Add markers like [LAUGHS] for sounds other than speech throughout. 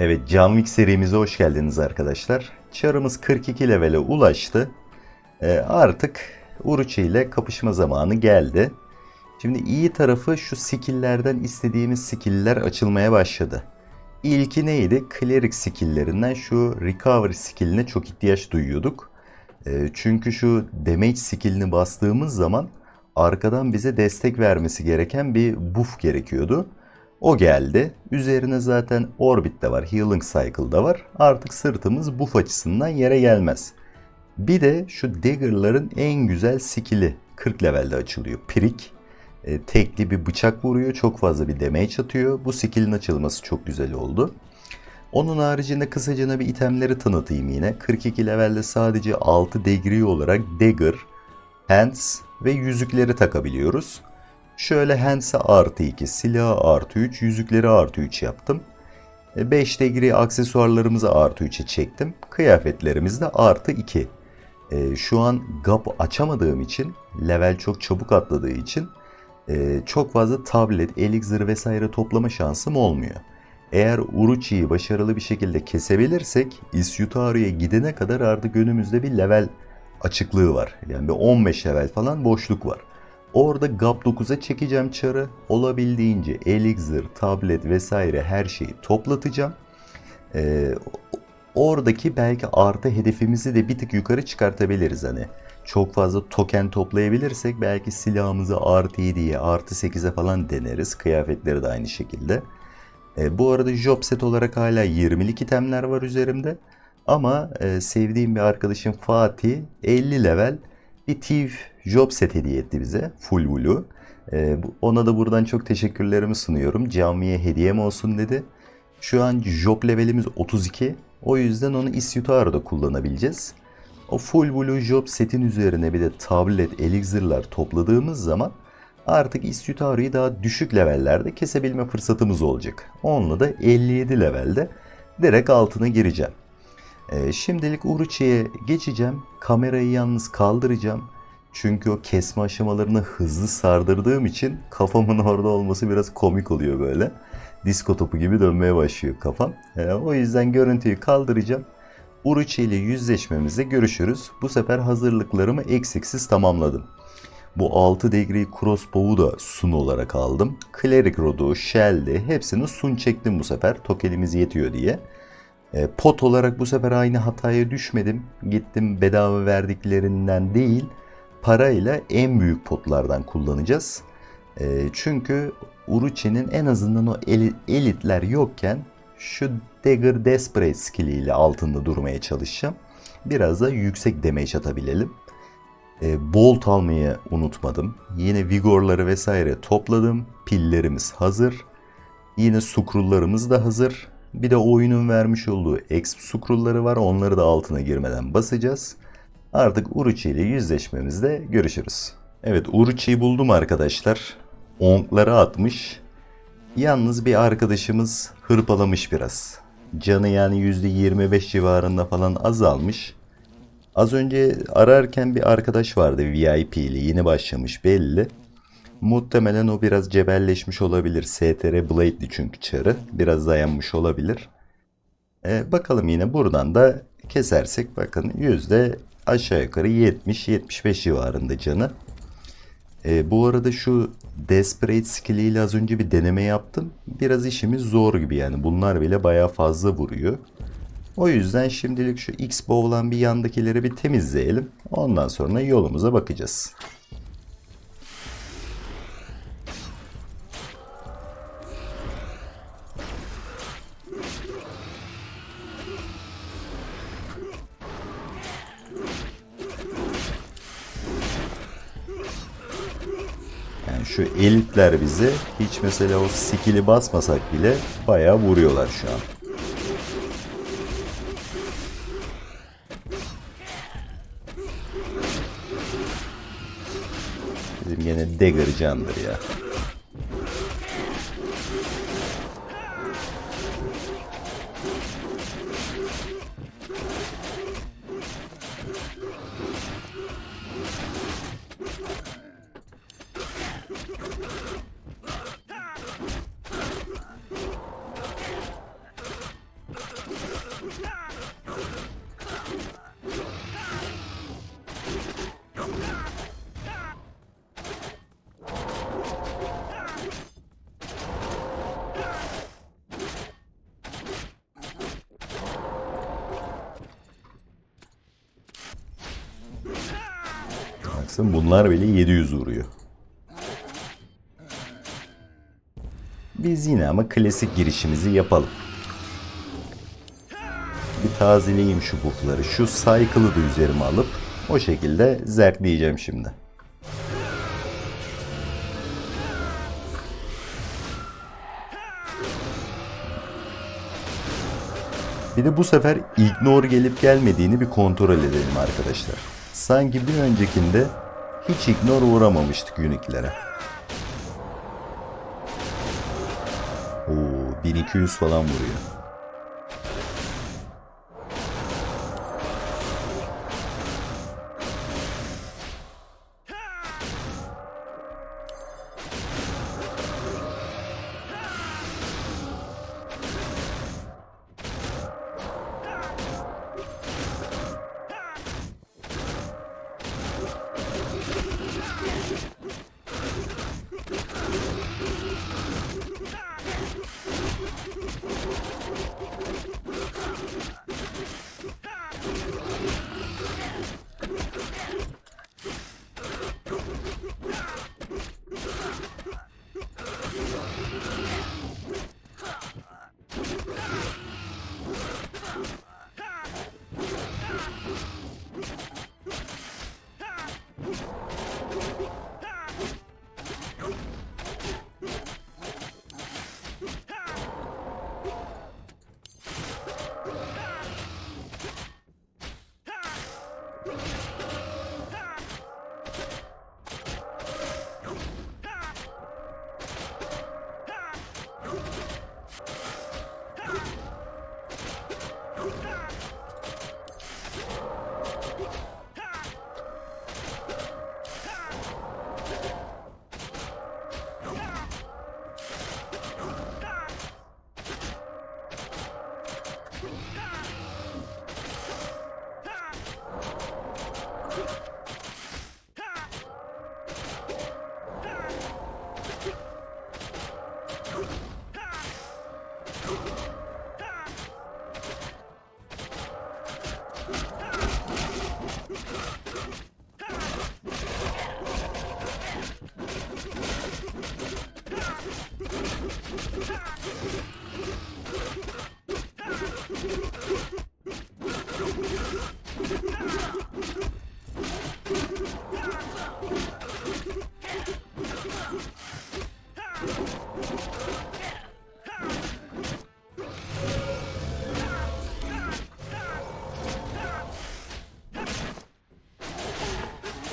Evet John Wick serimize hoş geldiniz arkadaşlar. Çarımız 42 levele ulaştı. Ee, artık Uruçi ile kapışma zamanı geldi. Şimdi iyi tarafı şu skill'lerden istediğimiz skill'ler açılmaya başladı. İlki neydi? Cleric skill'lerinden şu Recovery skill'ine çok ihtiyaç duyuyorduk. Ee, çünkü şu Damage skill'ini bastığımız zaman arkadan bize destek vermesi gereken bir buff gerekiyordu. O geldi. Üzerine zaten Orbit de var, Healing Cycle da var. Artık sırtımız buff açısından yere gelmez. Bir de şu Dagger'ların en güzel skill'i 40 levelde açılıyor. Prik. E, tekli bir bıçak vuruyor. Çok fazla bir damage atıyor. Bu skill'in açılması çok güzel oldu. Onun haricinde kısacana bir itemleri tanıtayım yine. 42 levelde sadece 6 degree olarak Dagger, Hands ve yüzükleri takabiliyoruz. Şöyle Hands'e artı 2, silahı artı 3, yüzükleri artı 3 yaptım. 5 degree aksesuarlarımızı artı 3'e çektim. Kıyafetlerimiz de artı 2. E, şu an gap açamadığım için, level çok çabuk atladığı için e, çok fazla tablet, elixir vesaire toplama şansım olmuyor. Eğer Uruchi'yi başarılı bir şekilde kesebilirsek Isyutaru'ya gidene kadar artık önümüzde bir level açıklığı var. Yani bir 15 level falan boşluk var. Orada GAP 9'a çekeceğim çarı. Olabildiğince elixir, tablet vesaire her şeyi toplatacağım. Ee, oradaki belki artı hedefimizi de bir tık yukarı çıkartabiliriz hani. Çok fazla token toplayabilirsek belki silahımızı artı 7'ye artı 8'e falan deneriz. Kıyafetleri de aynı şekilde. E, bu arada job set olarak hala 20'lik itemler var üzerimde. Ama e, sevdiğim bir arkadaşım Fatih 50 level bir Thief job set hediye etti bize. Full blue. E, bu- ona da buradan çok teşekkürlerimi sunuyorum. Camiye hediyem olsun dedi. Şu an job levelimiz 32. O yüzden onu Isyutaro'da kullanabileceğiz. O full blue job setin üzerine bir de tablet, elixirler topladığımız zaman artık Isyutaro'yu daha düşük levellerde kesebilme fırsatımız olacak. Onunla da 57 levelde direkt altına gireceğim. Ee, şimdilik Uruchi'ye geçeceğim. Kamerayı yalnız kaldıracağım. Çünkü o kesme aşamalarını hızlı sardırdığım için kafamın [LAUGHS] orada olması biraz komik oluyor böyle. Disko topu gibi dönmeye başlıyor kafam. Ee, o yüzden görüntüyü kaldıracağım. Uruchi ile yüzleşmemizde görüşürüz. Bu sefer hazırlıklarımı eksiksiz tamamladım. Bu 6 degree crossbow'u da sun olarak aldım. Cleric rod'u, shell'di hepsini sun çektim bu sefer. Tokenimiz yetiyor diye. E, pot olarak bu sefer aynı hataya düşmedim. Gittim bedava verdiklerinden değil, parayla en büyük potlardan kullanacağız. E, çünkü Uruchi'nin en azından o eli- elitler yokken şu Dagger Desperate skilliyle altında durmaya çalışacağım. Biraz da yüksek damage atabilelim. E, bolt almayı unutmadım. Yine vigorları vesaire topladım. Pillerimiz hazır. Yine sukrullarımız da hazır. Bir de oyunun vermiş olduğu exp sukrulları var. Onları da altına girmeden basacağız. Artık Uruchi ile yüzleşmemizde görüşürüz. Evet Uruchi'yi buldum arkadaşlar. Onkları atmış. Yalnız bir arkadaşımız hırpalamış biraz. Canı yani %25 civarında falan azalmış. Az önce ararken bir arkadaş vardı VIP'li yeni başlamış belli. Muhtemelen o biraz cebelleşmiş olabilir. STR Blade'li çünkü çarı. Biraz dayanmış olabilir. Ee, bakalım yine buradan da kesersek bakın yüzde aşağı yukarı 70-75 civarında canı. Ee, bu arada şu Desperate skill ile az önce bir deneme yaptım. Biraz işimiz zor gibi yani. Bunlar bile bayağı fazla vuruyor. O yüzden şimdilik şu X olan bir yandakileri bir temizleyelim. Ondan sonra yolumuza bakacağız. Yani şu elitler bizi hiç mesela o skill'i basmasak bile bayağı vuruyorlar şu an. Bizim gene dagger candır ya. Baksın bunlar bile 700 vuruyor. Biz yine ama klasik girişimizi yapalım. Bir tazeleyeyim şu buffları. Şu cycle'ı da üzerime alıp o şekilde zerkleyeceğim şimdi. Bir de bu sefer ignore gelip gelmediğini bir kontrol edelim arkadaşlar. Sanki bir öncekinde hiç ignore uğramamıştık Unique'lere. Oo, 1200 falan vuruyor.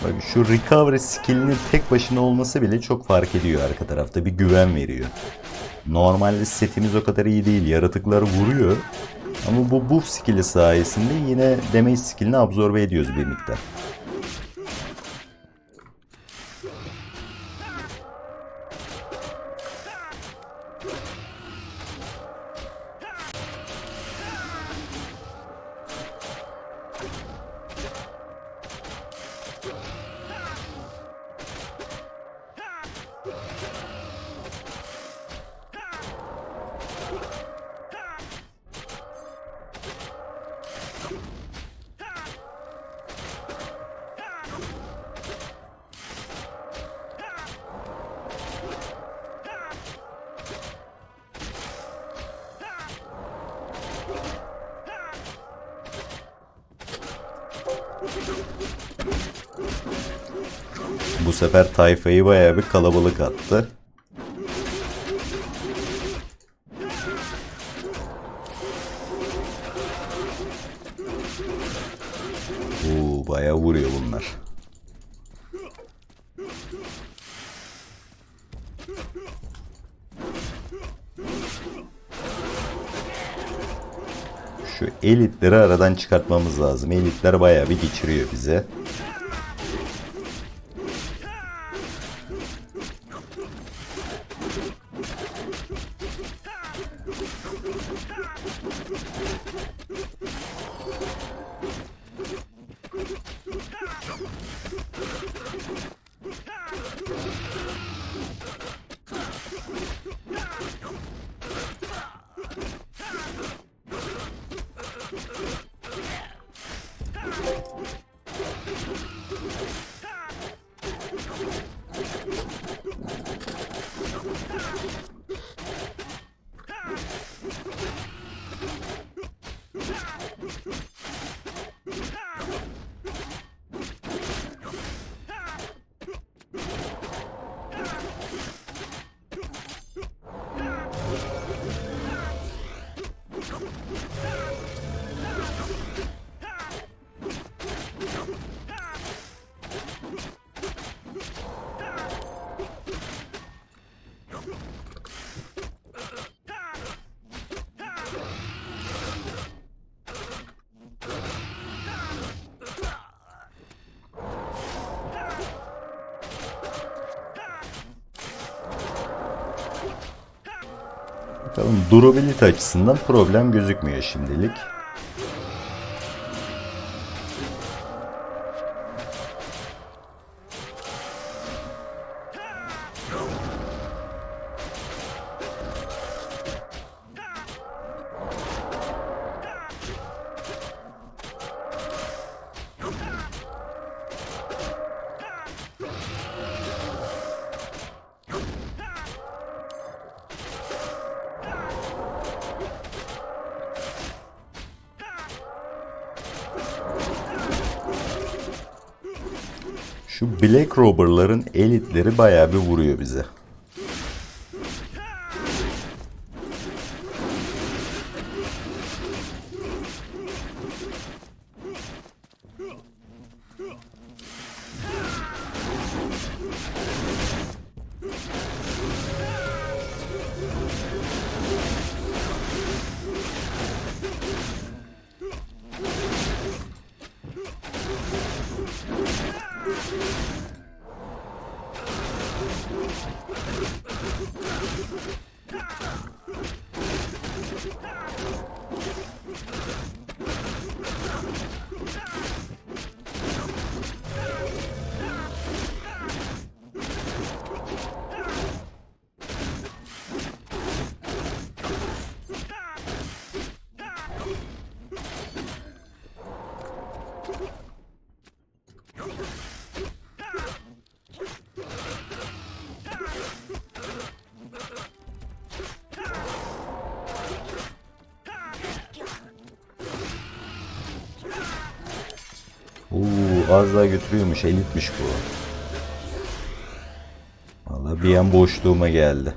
Bak şu recovery skillinin tek başına olması bile çok fark ediyor arka tarafta. Bir güven veriyor. Normalde setimiz o kadar iyi değil. Yaratıklar vuruyor. Ama bu buff skill'i sayesinde yine damage skill'ini absorbe ediyoruz bir miktar. you sefer tayfayı bayağı bir kalabalık attı. Oo, bayağı vuruyor bunlar. Şu elitleri aradan çıkartmamız lazım. Elitler bayağı bir geçiriyor bize. Bakalım durability açısından problem gözükmüyor şimdilik. Şu Black Robber'ların elitleri bayağı bir vuruyor bize. Daha götürüyormuş. Elitmiş bu. Valla bir an boşluğuma geldi.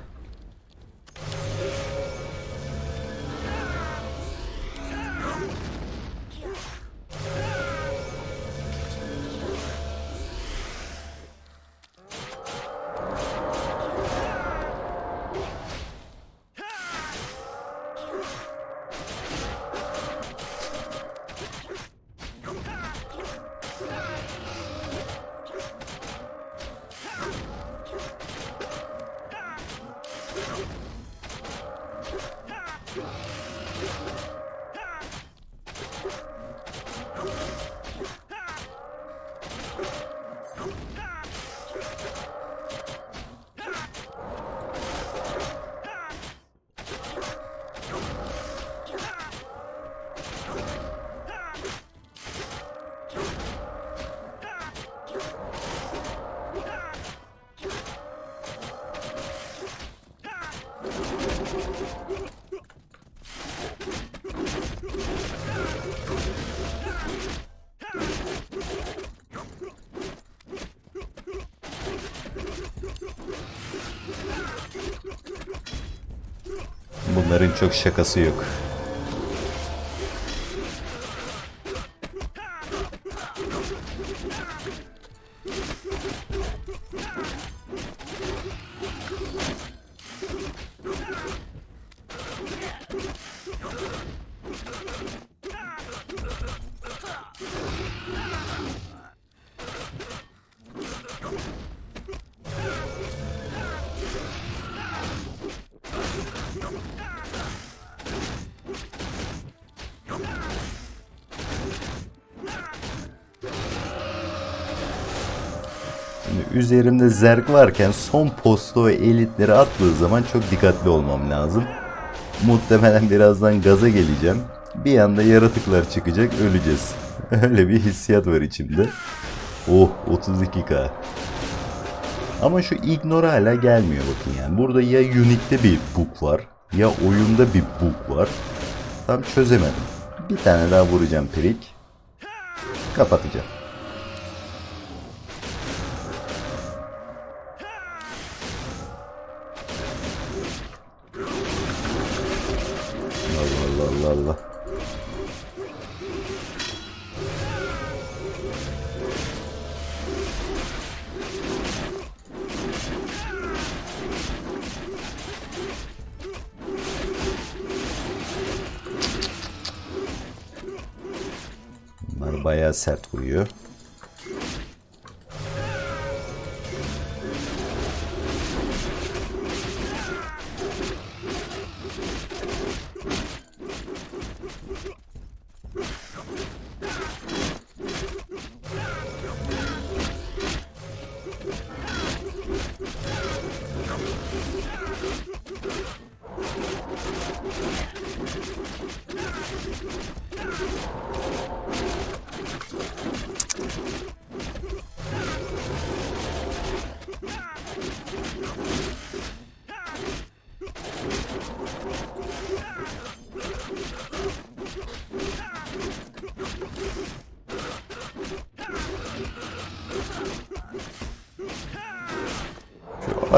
Bunların çok şakası yok. Üzerimde zerk varken son postu ve elitleri attığı zaman çok dikkatli olmam lazım. Muhtemelen birazdan gaza geleceğim. Bir anda yaratıklar çıkacak öleceğiz. [LAUGHS] Öyle bir hissiyat var içimde. Oh 32k. Ama şu ignore hala gelmiyor bakın yani. Burada ya Unique'de bir bug var ya oyunda bir bug var. Tam çözemedim. Bir tane daha vuracağım pirik. Kapatacağım. Bunlar bayağı sert vuruyor.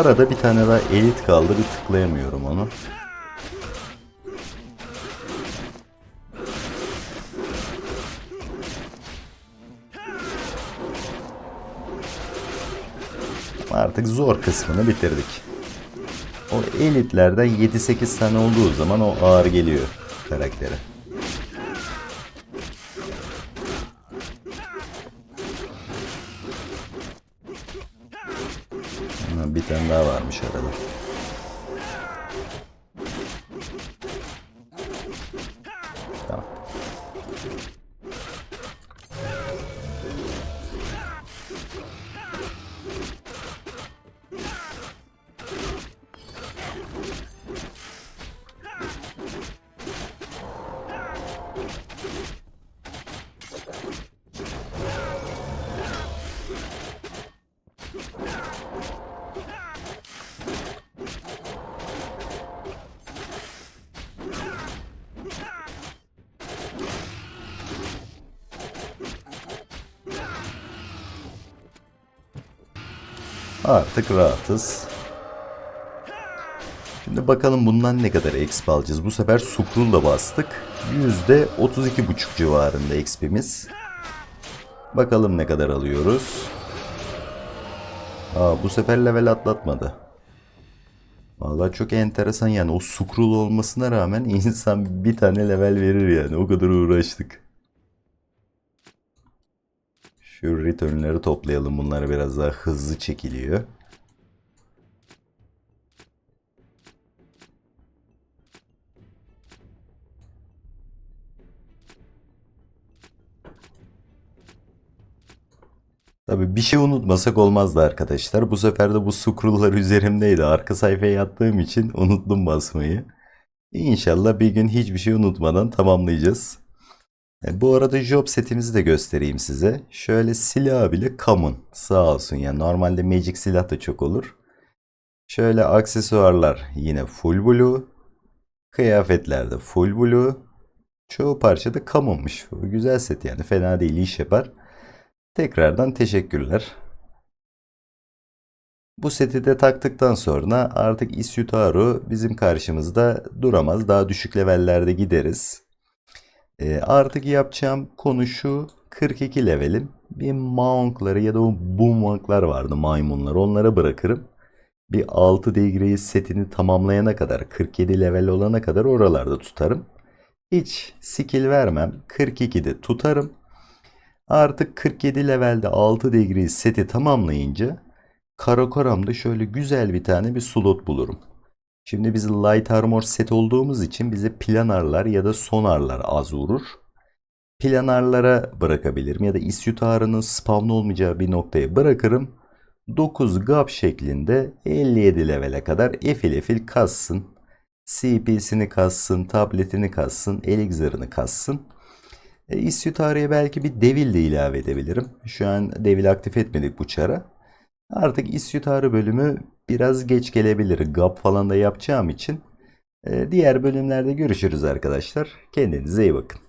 Arada bir tane daha elit kaldı. Bir tıklayamıyorum onu. Artık zor kısmını bitirdik. O elitlerden 7-8 tane olduğu zaman o ağır geliyor karaktere. Bir tane daha varmış arada. Artık rahatız. Şimdi bakalım bundan ne kadar exp alacağız. Bu sefer Sukrul'la bastık. %32,5 civarında exp'imiz. Bakalım ne kadar alıyoruz. Aa, bu sefer level atlatmadı. Vallahi çok enteresan yani o Sukrul olmasına rağmen [LAUGHS] insan bir tane level verir yani. O kadar uğraştık. Şu return'leri toplayalım. Bunlar biraz daha hızlı çekiliyor. Tabii bir şey unutmasak olmazdı arkadaşlar. Bu sefer de bu scroll'lar üzerimdeydi. Arka sayfaya yattığım için unuttum basmayı. İnşallah bir gün hiçbir şey unutmadan tamamlayacağız. E, bu arada job setimizi de göstereyim size. Şöyle silah bile common. Sağ olsun yani normalde magic silah da çok olur. Şöyle aksesuarlar yine full blue. Kıyafetlerde full blue. Çoğu parça da commonmuş. Bu güzel set yani fena değil iş yapar. Tekrardan teşekkürler. Bu seti de taktıktan sonra artık Isyutaru bizim karşımızda duramaz. Daha düşük levellerde gideriz. Ee, artık yapacağım konu şu 42 levelim. Bir Monk'ları ya da o Boomwalk'lar vardı maymunlar. Onlara bırakırım. Bir 6 degree setini tamamlayana kadar 47 level olana kadar oralarda tutarım. Hiç skill vermem. 42'de tutarım. Artık 47 levelde 6 degree seti tamamlayınca Karakoram'da şöyle güzel bir tane bir slot bulurum. Şimdi biz light armor set olduğumuz için bize planarlar ya da sonarlar az vurur. Planarlara bırakabilirim ya da isyutarının spawn olmayacağı bir noktaya bırakırım. 9 gap şeklinde 57 levele kadar efil efil kassın. CP'sini kassın, tabletini kassın, elixir'ını kassın. E, İstyutari'ye belki bir devil de ilave edebilirim. Şu an devil aktif etmedik bu çara. Artık İstyutari bölümü biraz geç gelebilir. Gap falan da yapacağım için. E, diğer bölümlerde görüşürüz arkadaşlar. Kendinize iyi bakın.